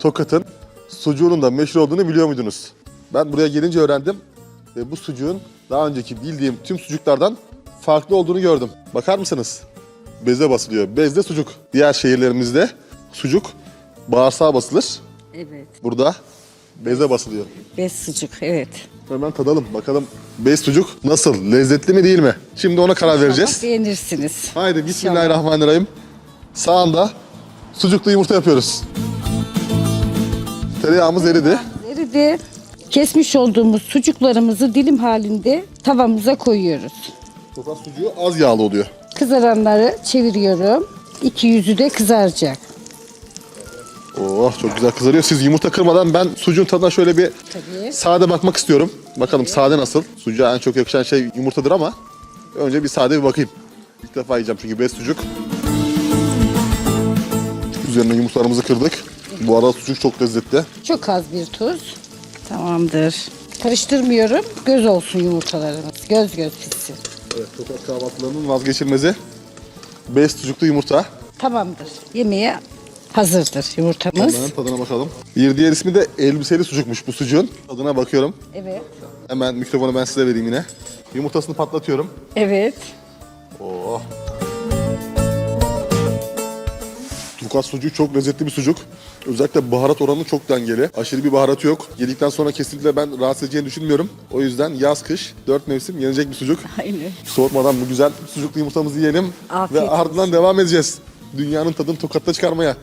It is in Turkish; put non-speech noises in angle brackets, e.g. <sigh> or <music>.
Tokat'ın sucuğunun da meşhur olduğunu biliyor muydunuz? Ben buraya gelince öğrendim ve bu sucuğun daha önceki bildiğim tüm sucuklardan farklı olduğunu gördüm. Bakar mısınız? Beze basılıyor. Bezde sucuk. Diğer şehirlerimizde sucuk bağırsağa basılır. Evet. Burada beze basılıyor. Bez sucuk evet. Hemen tadalım. Bakalım bez sucuk nasıl? Lezzetli mi değil mi? Şimdi ona karar vereceğiz. Beğenirsiniz. Haydi bismillahirrahmanirrahim. Sağında sucuklu yumurta yapıyoruz. Tereyağımız eridi. Eridi. Kesmiş olduğumuz sucuklarımızı dilim halinde tavamıza koyuyoruz. Tokat sucuğu az yağlı oluyor. Kızaranları çeviriyorum. İki yüzü de kızaracak. Oh çok güzel kızarıyor. Siz yumurta kırmadan ben sucuğun tadına şöyle bir Tabii. sade bakmak istiyorum. Bakalım sade nasıl? Sucuğa en çok yakışan şey yumurtadır ama önce bir sade bir bakayım. İlk defa yiyeceğim çünkü bez sucuk. Üzerine yumurtalarımızı kırdık. Bu arada sucuk çok lezzetli. Çok az bir tuz. Tamamdır. Karıştırmıyorum. Göz olsun yumurtalarımız. Göz göz pişsin. Evet, tokat kahvaltılarının vazgeçilmezi. Bez sucuklu yumurta. Tamamdır. Yemeğe hazırdır yumurtamız. Hemen tadına bakalım. Bir diğer ismi de elbiseli sucukmuş bu sucuğun. Tadına bakıyorum. Evet. Hemen mikrofonu ben size vereyim yine. Yumurtasını patlatıyorum. Evet. Oh. Tokat sucuğu çok lezzetli bir sucuk. Özellikle baharat oranı çok dengeli. Aşırı bir baharatı yok. Yedikten sonra kesinlikle ben rahatsız edeceğini düşünmüyorum. O yüzden yaz kış dört mevsim yenecek bir sucuk. <laughs> Aynen. Soğutmadan bu güzel sucuklu yumurtamızı yiyelim. Afiyet ve ardından devam edeceğiz. Dünyanın tadını tokatta çıkarmaya.